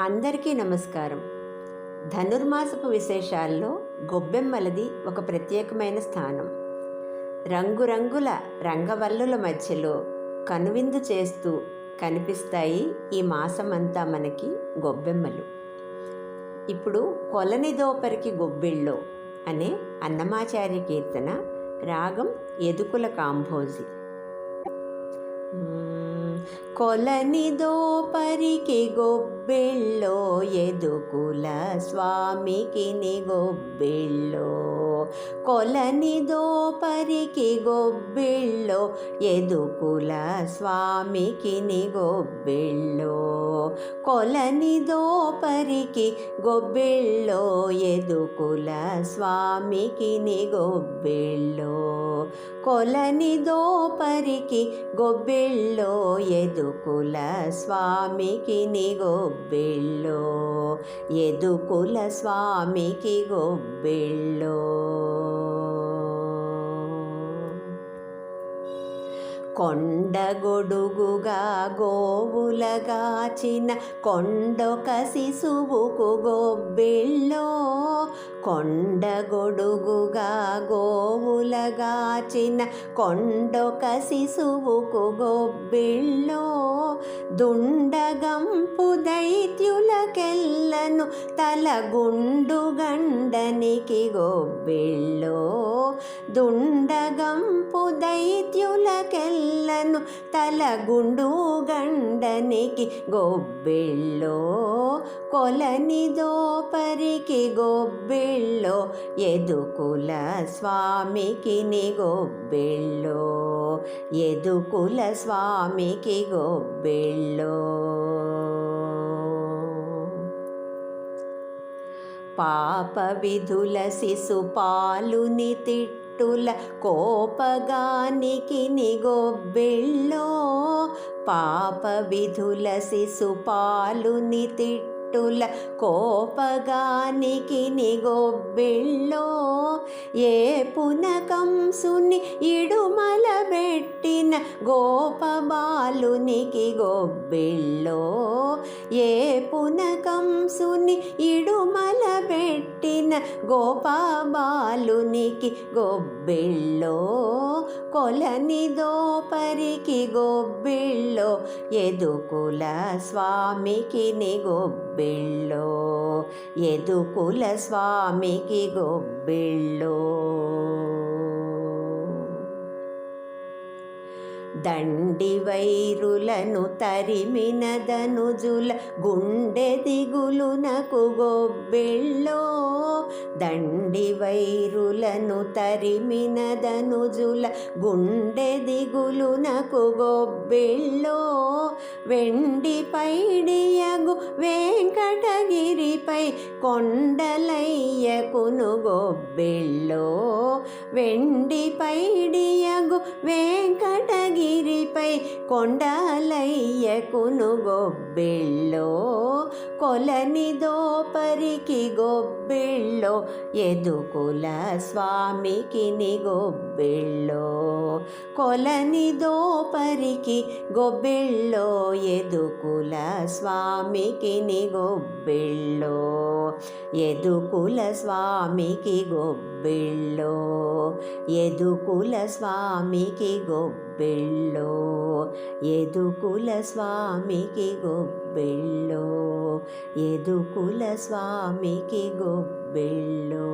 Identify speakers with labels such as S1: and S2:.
S1: అందరికీ నమస్కారం. ధనుర్మాసపు విశేషాల్లో గొబ్బెమ్మలది ఒక ప్రత్యేకమైన స్థానం. రంగురంగుల రంగవల్లుల మధ్యలో కనువిందు చేస్తూ కనిపిస్తాయి ఈ మాసమంతా మనకి గొబ్బెమ్మలు. ఇప్పుడు కొలని దోపరికి గొబ్బిళ్ళో అనే అన్నమాచార్య కీర్తన రాగం ఎదుకుల కాంభోజి కొలని దోపరికి గొబ్బిళ్ళో ఎదుకుల స్వామికి గొబ్బిళ్ళో కొలని దోపరికి గొబ్బిళ్ళో ఎదుకుల స్వామికి గొబ్బిళ్ళో కొలని దోపరికి గొబ్బిళ్ళో ఎదుకుల స్వామికి గొబ్బిళ్ళో కొలని దోపరికి గొబ్బిళ్ళో ఎదుకుల స్వామికి ని గొబ్బిళ్ళో ఎదుకుల స్వామికి గొబ్బిళ్ళో. కొండగొడుగుగా గోవులగాచిన కొండొక శిశువుకు గొబ్బిళ్ళో. కొండగొడుగుగా గోవులగాచిన కొండొక శిశువుకు గొబ్బిళ్ళో దుండగంపు దైత్యులకెల్లను తలగుండు గండనికి గొబ్బిళ్ళో దుండగంపు దైత్యులకెల్లను తలగుండు గండనికి గొబ్బిళ్ళో కొలనిదో పరికి గొబ్బిళ్ళో గొబ్బిళ్ళో ఎదుకుల స్వామికి గొబ్బిళ్ళో ఎదుకుల స్వామికి గొబ్బిళ్ళో. పాప విధుల శిశుపాలుని తిట్టుల కోపగానికి నిగొబ్బిళ్ళో పాప విధుల శిశుపాలుని తిట్టు కోటుల కోపగానికి నిగొబ్బిళ్ళో ఏ పునకంసుని ఇడుమల పెట్టిన గోపబాలునికి గొబ్బిళ్ళో ఏ పునకంసుని ఇడుమల పెట్టిన గోపబాలునికి గొబ్బిళ్ళో కొలని దోపరికి గొబ్బిళ్ళో ఎదుకుల స్వామికి ని గొబ్బిళ్ళో ఎదుకుల స్వామికి గొబ్బిళ్ళో. దండి వైరులను తరిమినదనుజుల గుండె దిగులునకు గొబ్బెళ్ళో. దండి వైరులను తరిమినదనుజుల గుండె దిగులునకు గొబ్బెళ్ళో. వెండి పైడియగు వెంకటగిరిపై కొండలయ్యకును గొబ్బెళ్ళో. వెండి పైడియగు వెంకటగిరి నీరిపై కొండలయ్యకును గొబ్బిళ్ళో కొలని దోపరికి గొబ్బిళ్ళో ఎదుకుల స్వామికి గొబ్బిళ్ళో కొలని దోపరికి గొబ్బిళ్ళో ఎదుకుల స్వామికి గొబ్బిళ్ళో ఎదుకుల స్వామికి గొబ్బిళ్ళో ఎదుకుల స్వామికి గొబ్బిళ్ళో ఎదుకుల స్వామికి గొబ్బిళ్ళో ఎదుకుల స్వామికి గొబ్బిళ్ళో.